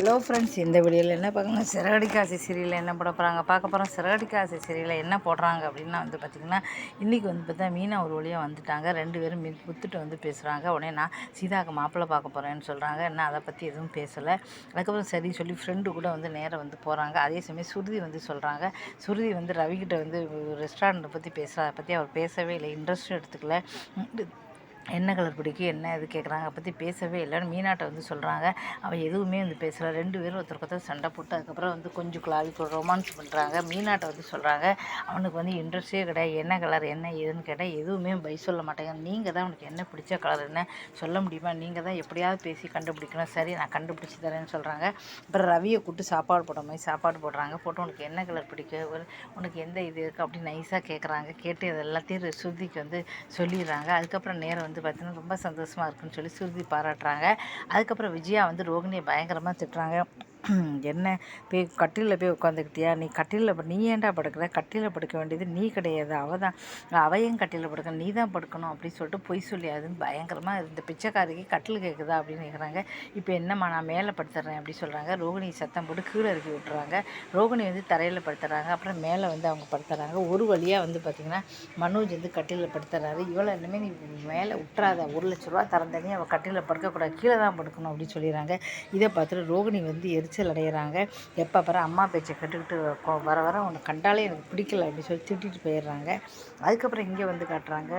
Hello friends இந்த வீடியோவில் என்ன பார்க்கணும்? சிறகடிக்காசி சீரியலில் என்ன போட போகிறாங்க பார்க்க போகிறோம் சிறகடிக்காசி சீரியலில் என்ன போடுறாங்க அப்படின்னா வந்து பார்த்திங்கன்னா இன்றைக்கி வந்து பார்த்தா மீனா ஒரு வழியாக வந்துட்டாங்க. ரெண்டு பேரும் மீன் குத்துட்டு வந்து பேசுகிறாங்க உடனே நான் சீதாக்கு மாப்பிள்ளை பார்க்க போகிறேன்னு சொல்கிறாங்க என்ன அதை பற்றி எதுவும் பேசலை. அதுக்கப்புறம் சரி சொல்லி ஃப்ரெண்டு கூட வந்து நேராக வந்து போகிறாங்க அதே சமயம் சுருதி வந்து சொல்கிறாங்க சுருதி வந்து ரவிக்கிட்ட வந்து ரெஸ்டாரண்ட்டை பற்றி பேசுகிறேன் அதை பற்றி அவர் பேசவே இல்லை. இன்ட்ரெஸ்ட்டும் எடுத்துக்கல. என்ன கலர் பிடிக்கும் என்ன இது கேட்குறாங்க அதை பற்றி பேசவே இல்லைன்னு மீனாட்டை வந்து சொல்கிறாங்க அவள் எதுவுமே வந்து பேசலை. ரெண்டு பேரும் ஒருத்தருக்கு ஒருத்தர் சண்டை போட்டு அதுக்கப்புறம் வந்து கொஞ்சம் குழாவி ரொமான்ஸ் பண்ணுறாங்க மீனாட்டை வந்து சொல்கிறாங்க அவனுக்கு வந்து இன்ட்ரெஸ்டே கிடையாது. என்ன கலர் என்ன ஏதுன்னு கேட்டால் எதுவுமே பை சொல்ல மாட்டேங்க நீங்கள் தான் உனக்கு என்ன பிடிச்ச கலர் என்ன சொல்ல முடியுமா? நீங்கள் தான் எப்படியாவது பேசி கண்டுபிடிக்கணும். சரி நான் கண்டுபிடிச்சி தரேன்னு சொல்கிறாங்க அப்புறம் ரவியை கூப்பிட்டு சாப்பாடு போட மாதிரி சாப்பாடு போடுறாங்க. போட்டு உனக்கு என்ன கலர் பிடிக்கும் உனக்கு எந்த இது இருக்குது அப்படின்னு நைஸாக கேட்குறாங்க கேட்டு அது எல்லாத்தையும் ஸ்ருதிக்கு வந்து சொல்லிடுறாங்க. அதுக்கப்புறம் நேரம் வந்து பார்த்தீங்கன்னா ரொம்ப சந்தோஷமாக இருக்குன்னு சொல்லி சுருதி பாராட்டுறாங்க. அதுக்கப்புறம் விஜயா வந்து ரோகிணியை பயங்கரமாக திட்டுறாங்க. என்ன? போய் கட்டிலில் போய் உட்காந்துக்கிட்டியா நீ கட்டிலில் நீ ஏன்டா படுக்கிற? கட்டிலில் படுக்க வேண்டியது நீ கிடையாது அவள் தான். அவையும் கட்டிலில் படுக்க நீ தான் படுக்கணும் அப்படின்னு சொல்லிட்டு பொய் சொல்லியாதுன்னு பயங்கரமாக இந்த பிச்சைக்காரிக்கு கட்டில் கேட்குதா அப்படின்னு கேட்குறாங்க இப்போ என்னம்மா நான் மேலே படுத்துறேன் அப்படி சொல்கிறாங்க ரோகிணி சத்தம் போட்டு கீழே இறக்கி விட்டுறாங்க. ரோகிணி வந்து தரையில் படுத்துறாங்க. அப்புறம் மேலே வந்து அவங்க படுத்துறாங்க. ஒரு வழியாக வந்து பார்த்திங்கன்னா மனோஜ் வந்து கட்டிலில் படுத்துறாரு. இவ்வளோ இனிமேல் நீ மேலே விட்டுறாத ஒரு லட்ச ரூபா தரந்தனே அவள் கட்டிலில் படுக்கக்கூடாது. கீழே தான் படுக்கணும் அப்படின்னு சொல்லிடுறாங்க. இதை பார்த்துட்டு ரோகிணி வந்து எரி எரிச்சல் அடைகிறாங்க எப்போ பாரு அம்மா பேச்சை கட்டுக்கிட்டு வர வர உன்னை கண்டாலே எனக்கு பிடிக்கல அப்படின்னு சொல்லி திட்டிட்டு போயிடுறாங்க. அதுக்கப்புறம் இங்கே வந்து காட்டுறாங்க.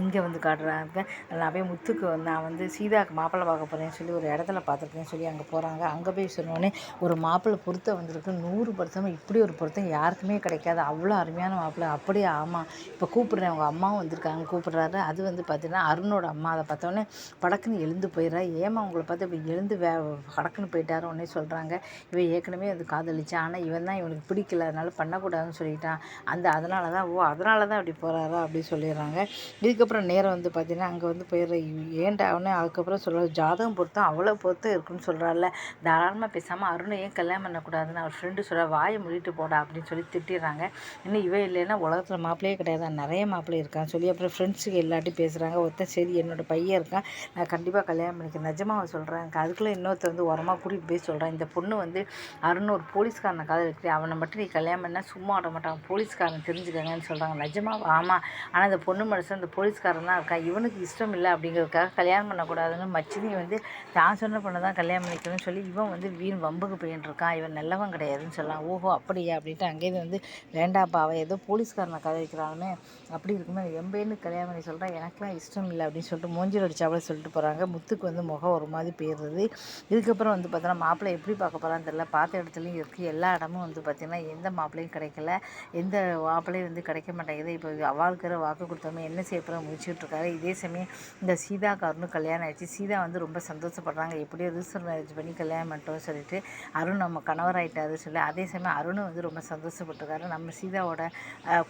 இங்கே வந்து காட்டுறாங்க. நான் போய் முத்துக்கு வந்து நான் வந்து சீதாவுக்கு மாப்பிள்ளை பார்க்க போகிறேன்னு சொல்லி ஒரு இடத்துல பார்த்துருக்கேன்னு சொல்லி அங்கே போகிறாங்க அங்கே போய் சொன்னோடனே ஒரு மாப்பிள்ளை பொருத்தம் வந்திருக்கு. நூறு பொருத்தம் இப்படி ஒரு பொருத்தம் யாருக்குமே கிடைக்காது. அவ்வளோ அருமையான மாப்பிள்ளை. அப்படியே ஆமாம் இப்போ கூப்பிட்றேன். அவங்க அம்மாவும் வந்திருக்காங்க கூப்பிட்றாரு. அது வந்து பார்த்தீங்கன்னா அருணோட அம்மா. அதை பார்த்தோன்னே படக்குன்னு எழுந்து போயிடுறா. ஏமா அவங்கள பார்த்து இப்படி எழுந்து வே படக்குன்னு போயிட்டாரு உடனே சொல்கிறாங்க இவன் ஏற்கனவே அது காதலிச்சான். ஆனால் இவன் தான் இவனுக்கு பிடிக்கல. அதனால் பண்ணக்கூடாதுன்னு சொல்லிட்டான். அந்த அதனால தான் ஓ அதனால தான் அப்படி போகிறாரா அப்படி சொல்லிடுறாங்க. இதுக்கு அதுக்கப்புறம் நேரம் வந்து பார்த்தீங்கன்னா அங்கே வந்து போயிடுற ஏன்டா அவனே அதுக்கப்புறம் சொல்கிற ஜாதகம் பொறுத்தும் அவ்வளோ பொறுத்து இருக்குன்னு சொல்கிறாள்ல தாராளமாக பேசாமல் அருணை ஏன் கல்யாணம் பண்ணக்கூடாதுன்னு அவர் ஃப்ரெண்டு சொல்கிற வாயை முடிட்டு போடா அப்படின்னு சொல்லி திட்டிடுறாங்க. இன்னும் இவன் இல்லைன்னா உலகத்தில் மாப்பிள்ளையே கிடையாது. நிறைய மாப்பிள்ளை இருக்கான். சொல்லி அப்புறம் ஃப்ரெண்ட்ஸுக்கு எல்லாட்டையும் பேசுகிறாங்க ஒருத்தன் சரி என்னோடய பையன் இருக்கான். நான் கண்டிப்பாக கல்யாணம் பண்ணிக்கிறேன். நிஜமாக சொல்கிறேன் அதுக்குள்ளே இன்னொருத்த வந்து உரமாக கூட்டிகிட்டு போய் சொல்கிறேன் இந்த பொண்ணு வந்து அருண் ஒரு போலீஸ்காரனை காதல் இருக்கிறேன் அவனை மட்டும் நீ கல்யாணம் பண்ணால் சும்மா ஆட மாட்டான். போலீஸ்காரன் தெரிஞ்சுக்கங்கன்னு சொல்கிறாங்க நிஜமாக ஆமாம் ஆனால் அந்த பொண்ணு மனுஷன் அந்த போலீஸ் போலீஸ்காரன் தான் இருக்கான் இவனுக்கு இஷ்டம் இல்லை அப்படிங்கிறதுக்காக கல்யாணம் பண்ணக்கூடாதுன்னு மச்சினி வந்து தான் சொன்ன பொண்ணை தான் கல்யாணம் பண்ணிக்கணும்னு சொல்லி இவன் வந்து வீண் வம்புக்கு போயின்ட்டுருக்கான் இவன் நல்லவன் கிடையாதுன்னு சொல்லலாம் ஓஹோ அப்படியா? அப்படின்ட்டு அங்கேயிருந்து வந்து வேண்டாப்பா அவன் ஏதோ போலீஸ்காரனை கதைக்கிறானே அப்படி இருக்குமே எம்பேன்னு கல்யாணம் பண்ணி சொல்கிறான் எனக்குலாம் இஷ்டம் இல்லை அப்படின்னு சொல்லிட்டு மூஞ்சில் அடிச்சாவளே சொல்லிட்டு போகிறாங்க முத்துக்கு வந்து முகம் ஒரு மாதிரி போயிடுறது இதுக்கப்புறம் வந்து பார்த்தோன்னா மாப்பிள்ளை எப்படி பார்க்க போகிறான்னு தெரியல. பார்த்த இடத்துலையும் இருக்குது எல்லா இடமும் வந்து பார்த்திங்கன்னா எந்த மாப்பிள்ளையும் கிடைக்கல. எந்த மாப்பிள்ளையும் வந்து கிடைக்க மாட்டேங்குது. இப்போ அவளுக்கு வாக்கு கொடுத்தோமே என்ன செய்ய போகிறோம் முடிச்சுட்ருக்காரு இதே சமயம் இந்த சீதா சீதாக்காரனும் கல்யாணம் ஆயிடுச்சு. சீதா வந்து ரொம்ப சந்தோஷப்படுறாங்க. எப்படியோ ரிஜிஸ்டர் மேரேஜ் பண்ணி கல்யாணம் பண்ணிட்டோம் சொல்லிட்டு அருண் நம்ம கணவர் சொல்லி அதே சமயம் அருணும் வந்து ரொம்ப சந்தோஷப்பட்டுருக்காரு. நம்ம சீதாவோட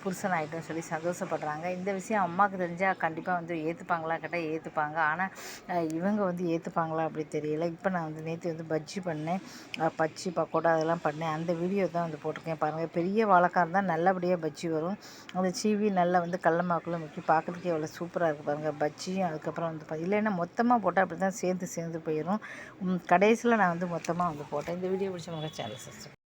புருஷன் ஆகிட்டோம் சொல்லி சந்தோஷப்படுறாங்க. இந்த விஷயம் அம்மாவுக்கு தெரிஞ்சால் கண்டிப்பாக வந்து ஏற்றுப்பாங்களா கேட்டால் ஏற்றுப்பாங்க ஆனால் இவங்க வந்து ஏற்றுப்பாங்களா அப்படி தெரியல. இப்போ நான் வந்து நேற்று வந்து பஜ்ஜி பண்ணேன். பச்சி பக்கோடா அதெல்லாம் பண்ணேன். அந்த வீடியோ தான் வந்து போட்டிருக்கேன். பாருங்கள் பெரிய வாழைக்காரன் தான் நல்லபடியாக பஜ்ஜி வரும். அந்த சீவி நல்லா வந்து கடல முக்கி பார்க்குறதுக்கே எவ்வளோ சூப்பராக இருக்குது பாருங்கள் பஜ்ஜியும் அதுக்கப்புறம் வந்து இல்லைன்னா மொத்தமாக போட்டால் அப்படி தான் சேர்ந்து சேர்ந்து போயிடும் கடைசியில் நான் வந்து மொத்தமாக வந்து போட்டேன். இந்த வீடியோ பிடிச்ச மாதிரி சேனல் சப்ஸ்கிரைப்